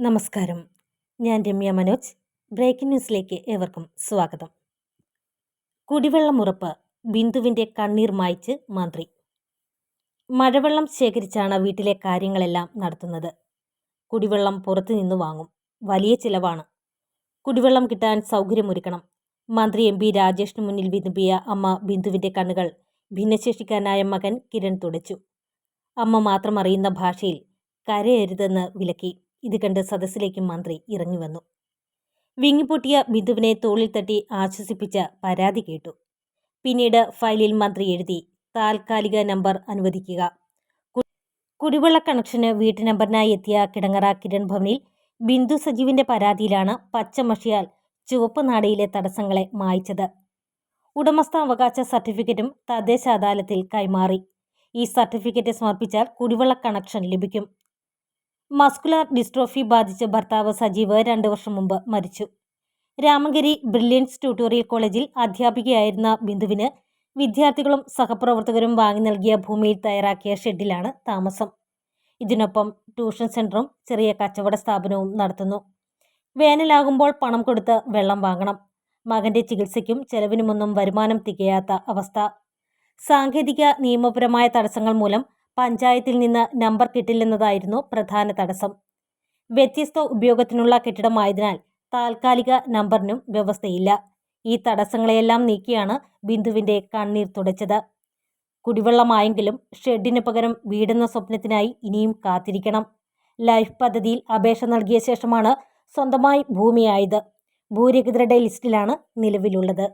നമസ്കാരം. ഞാൻ രമ്യ മനോജ്. ബ്രേക്കിംഗ് ന്യൂസിലേക്ക് ഏവർക്കും സ്വാഗതം. കുടിവെള്ളമുറപ്പ് ബിന്ദുവിന്റെ കണ്ണീർ മായ്ച്ച് മന്ത്രി. മഴവെള്ളം ശേഖരിച്ചാണ് വീട്ടിലെ കാര്യങ്ങളെല്ലാം നടത്തുന്നത്. കുടിവെള്ളം പുറത്തു നിന്ന് വാങ്ങും. വലിയ ചിലവാണ്. കുടിവെള്ളം കിട്ടാൻ സൗകര്യമൊരുക്കണം. മന്ത്രി എം പി രാജേഷിന് മുന്നിൽ വിതുമ്പിയ അമ്മ ബിന്ദുവിന്റെ കണ്ണുകൾ ഭിന്നശേഷിക്കാനായ മകൻ കിരൺ തുടച്ചു. അമ്മ മാത്രം അറിയുന്ന ഭാഷയിൽ കരയരുതെന്ന് വിലക്കി. ഇത് കണ്ട് സദസ്സിലേക്ക് മന്ത്രി ഇറങ്ങി വന്നു. വിങ്ങിപ്പൊട്ടിയ ബിന്ദുവിനെ തോളിൽ തട്ടി ആശ്വസിപ്പിച്ച പരാതി കേട്ടു. പിന്നീട് ഫയലിൽ മന്ത്രി എഴുതി താൽക്കാലിക നമ്പർ അനുവദിക്കുക. കുടിവെള്ള കണക്ഷന് വീട്ടു നമ്പറിനായി എത്തിയ കിടങ്ങറ കിരൺ ഭവനിൽ ബിന്ദു സജീവിന്റെ പരാതിയിലാണ് പച്ചമഷിയാൽ ചുവപ്പ് നാടയിലെ തടസ്സങ്ങളെ മായ്ച്ചത്. ഉടമസ്ഥാവകാശ സർട്ടിഫിക്കറ്റും തദ്ദേശ അദാലത്തിൽ കൈമാറി. ഈ സർട്ടിഫിക്കറ്റ് സമർപ്പിച്ചാൽ കുടിവെള്ള കണക്ഷൻ ലഭിക്കും. മസ്കുലർ ഡിസ്ട്രോഫി ബാധിച്ച ഭർത്താവ് സജീവ് രണ്ട് വർഷം മുമ്പ് മരിച്ചു. രാമഗിരി ബ്രില്യൻസ് ട്യൂട്ടോറിയൽ കോളേജിൽ അധ്യാപികയായിരുന്ന ബിന്ദുവിന് വിദ്യാർത്ഥികളും സഹപ്രവർത്തകരും വാങ്ങി നൽകിയ ഭൂമിയിൽ തയ്യാറാക്കിയ ഷെഡിലാണ് താമസം. ഇതിനൊപ്പം ട്യൂഷൻ സെന്ററും ചെറിയ കച്ചവട സ്ഥാപനവും നടത്തുന്നു. വേനലാകുമ്പോൾ പണം കൊടുത്ത് വെള്ളം വാങ്ങണം. മകന്റെ ചികിത്സയ്ക്കും ചെലവിനുമൊന്നും വരുമാനം തികയാത്ത അവസ്ഥ. സാങ്കേതിക നിയമപരമായ തടസ്സങ്ങൾ മൂലം പഞ്ചായത്തിൽ നിന്ന് നമ്പർ കിട്ടില്ലെന്നതായിരുന്നു പ്രധാന തടസ്സം. വ്യത്യസ്ത ഉപയോഗത്തിനുള്ള കെട്ടിടമായതിനാൽ താൽക്കാലിക നമ്പറിനും വ്യവസ്ഥയില്ല. ഈ തടസ്സങ്ങളെയെല്ലാം നീക്കിയാണ് ബിന്ദുവിന്റെ കണ്ണീർ തുടച്ചത്. കുടിവെള്ളമായെങ്കിലും ഷെഡിന് പകരം വീടെന്ന സ്വപ്നത്തിനായി ഇനിയും കാത്തിരിക്കണം. ലൈഫ് പദ്ധതിയിൽ അപേക്ഷ നൽകിയ ശേഷമാണ് സ്വന്തമായി ഭൂമിയായത്. ഭൂരഹിതരുടെ ലിസ്റ്റിലാണ് നിലവിലുള്ളത്.